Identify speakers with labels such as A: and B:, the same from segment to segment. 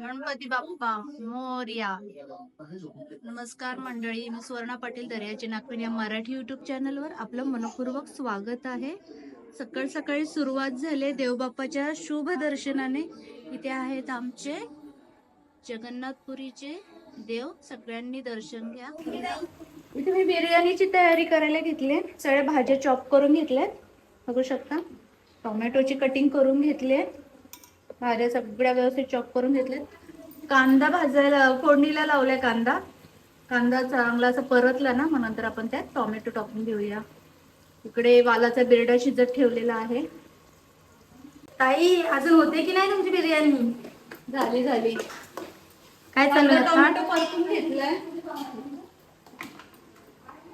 A: गणपती बाप्पा मोर्या. नमस्कार मंडळी मी सुवर्णा पाटील दर्याची नागपूर या मराठी युट्यूब चॅनलवर आपलं मनपूर्वक स्वागत आहे. सकाळ सकाळी सुरुवात झाले देवबाप्पाच्या शुभ दर्शनाने. इथे आहेत आमचे जगन्नाथपुरीचे देव. सगळ्यांनी दर्शन घ्या. इथे मी बिर्याणीची तयारी करायला घेतली सगळ्या भाज्या चॉप करून घेतल्यात. बघू शकता. टोमॅटोची कटिंग करून घेतली भाज्या सगळ्या व्यवस्थित चॉप करून घेतल्यात. कांदा भाजायला फोडणीला लावलाय कांदा. कांदा चांगला असा परतला ना मग नंतर आपण त्यात टोमॅटो टाकून घेऊया. इकडे वालाचा बिरडा शिजत ठेवलेला आहे.
B: ताई अजून होते की नाही तुमची बिर्याणी?
A: झाली झाली.
B: काय चालू आहे?
A: टोमॅटो परतून घेतलाय.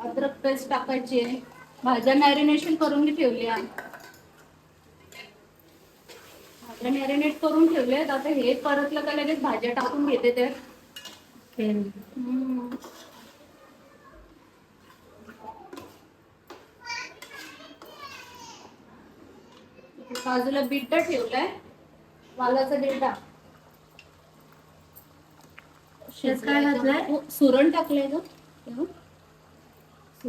A: अद्रक पेस्ट टाकायची आहे. भाज्या मॅरिनेशन करून ठेवली भाज्या मॅरिनेट करून ठेवले आता हे परतलं का लगेच भाज्या टाकून घेते तर. बाजूला बीट ठेवलाय. वालाचा
B: त्यात काय घातलंय?
A: हो, सुरण टाकलंय ग.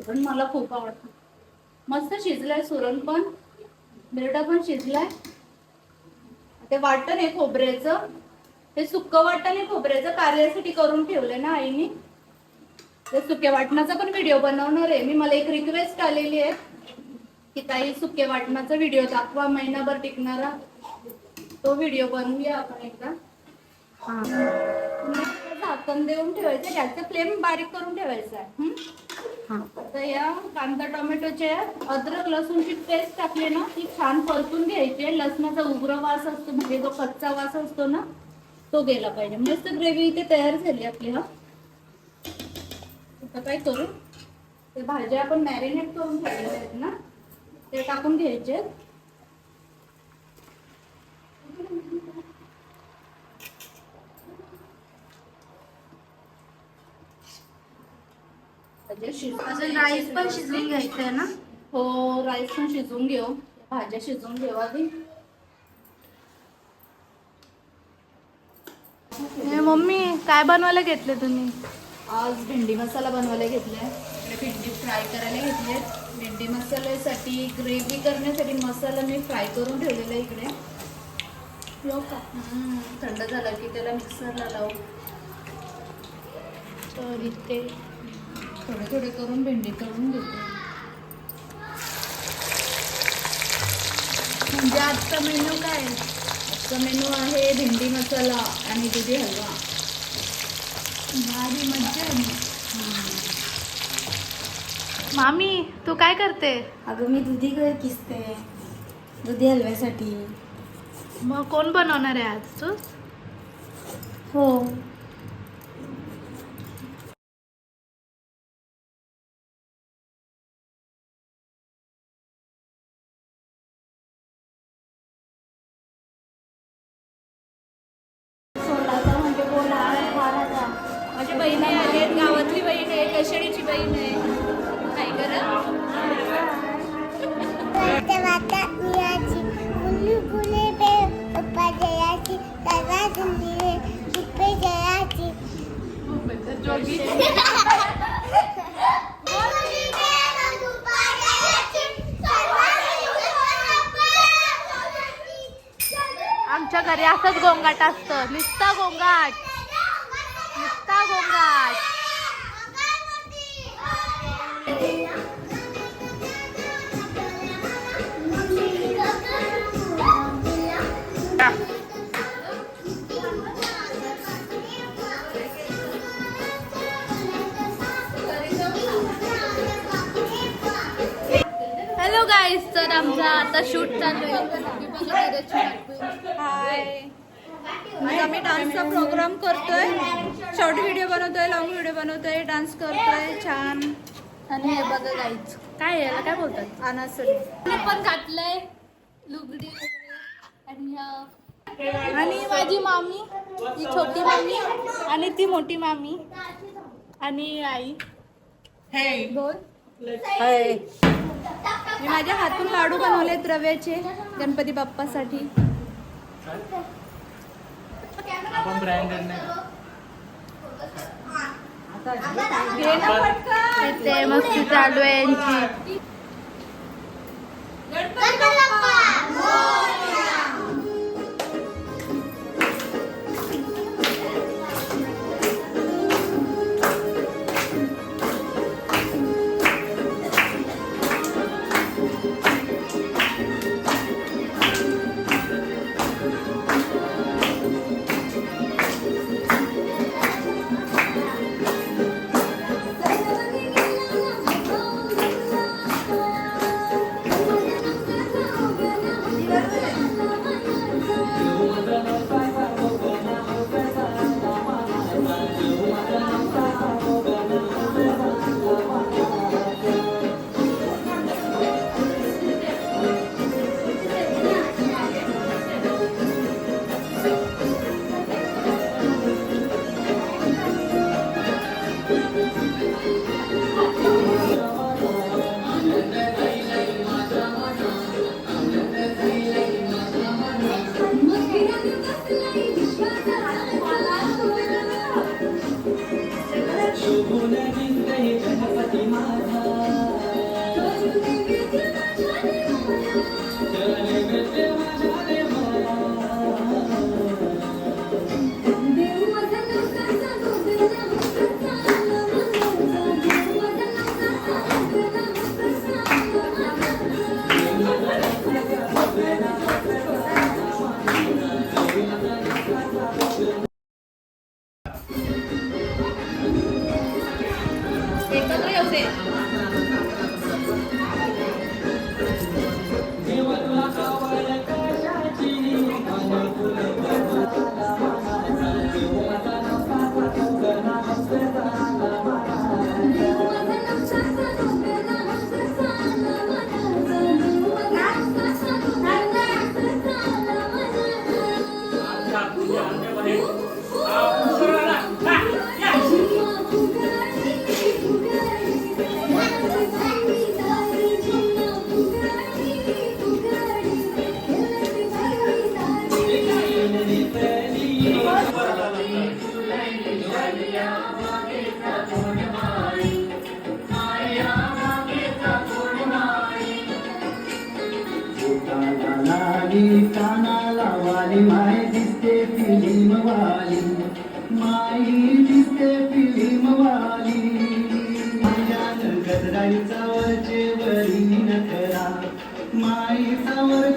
A: सुरण मला खूप आवडतं. मस्त शिजलाय सुरण पण. मिरडा पण शिजलाय. ते वाटण आहे खोबऱ्याचं. ते सुक्क वाटण आहे खोबऱ्याचं. कार्यासाठी करून ठेवलंय ना आईने. ते सुक्या वाटणाचा पण व्हिडिओ बनवणार आहे. मी मला एक रिक्वेस्ट आलेली आहे. की ताई सुके वाटणाचा व्हिडिओ दाखवा. महिनाभर टिकणारा. तो व्हिडिओ बनवूया आपण एकदा. झाकण देऊन ठेवायचं. गॅसचा फ्लेम बारीक करून ठेवायचा आहे. आता या कांदा टोमॅटोचे अद्रक लसूणची पेस्ट टाकली ना ती छान परतून घ्यायची लसणाचा उग्र वास असतो म्हणजे जो कच्चा वास असतो ना तो गेला पाहिजे. म्हणजे मस्त ग्रेव्ही इथे तयार झाली आपली हा. आता काय करू? ते भाज्या आपण मॅरिनेट करून ठेवलेल्या आहेत ना ते टाकून घ्यायचे भाज्या
B: अजून राईस पण शिजवून घ्यायचंय ना?
A: हो राईस पण शिजवून घेऊ. भाज्या शिजवून घेऊ आधी. मम्मी काय बनवायला घेतले तुम्ही? आज भेंडी मसाला बनवायला घेतलाय भेंडी फ्राय करायला घेतले. भेंडी मसाल्यासाठी ग्रेव्ही करण्यासाठी मसाला मी फ्राय करून ठेवलेला आहे इकडे.
B: हो
A: थंड झाला की त्याला मिक्सरला लावू. तर इथे थोडे थोडे करून भेंडी तळून घेते म्हणजे आजचा मेनू काय? आजचा मेनू आहे भेंडी मसाला आणि दुधी हलवा. भारी मज्जा आहे. मामी तू काय करते?
B: अगं मी दुधी किसते. दुधी हलव्यासाठी.
A: मग कोण बनवणार आहे आज तू?
B: हो.
A: बहिणी आहेत गावातली बहीण आहे कशेडीची बहीण आहे. काय करा आमच्या घरी असंच गोंगाट असतं. नुसता गोंगाट. गोंगाट हॅलो गाईज तर आमचा आता शूट चालू आहे. हाय आम्ही डान्सचा प्रोग्राम करतोय. शॉर्ट व्हिडिओ बनवतोय लॉंग व्हिडिओ बनवतोय डान्स करतोय छान. आणि हे बघा गाईच काय याला? काय बोलतात? अनासुरी. पण घातलंय. लुगडी आणि माझी मामी ही छोटी मामी आणि ती मोठी मामी आणि आई. दोन. मी माझ्या हातून लाडू बनवले रव्याचे गणपती बाप्पासाठी.
B: ते मस्ती चालू आहे यांची
C: माई दिसते फिलिमवाली. माझ्या गजराईचा वरचे वरी नकरा माई सावर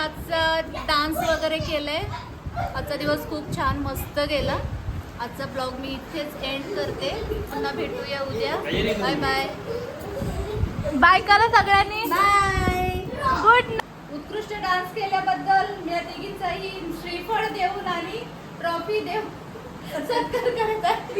A: डान्स वगैरे केलंय. आजचा दिवस खूप छान मस्त गेला. आजचा ब्लॉग मी इथेच एंड करते. पुन्हा भेटूया उद्या. बाय बाय बाय करा सगळ्यांनी. बाय गुड उत्कृष्ट डान्स केल्याबद्दल या तिघींचाही श्रीफळ देऊन आणि ट्रॉफी देऊन सत्कार करतात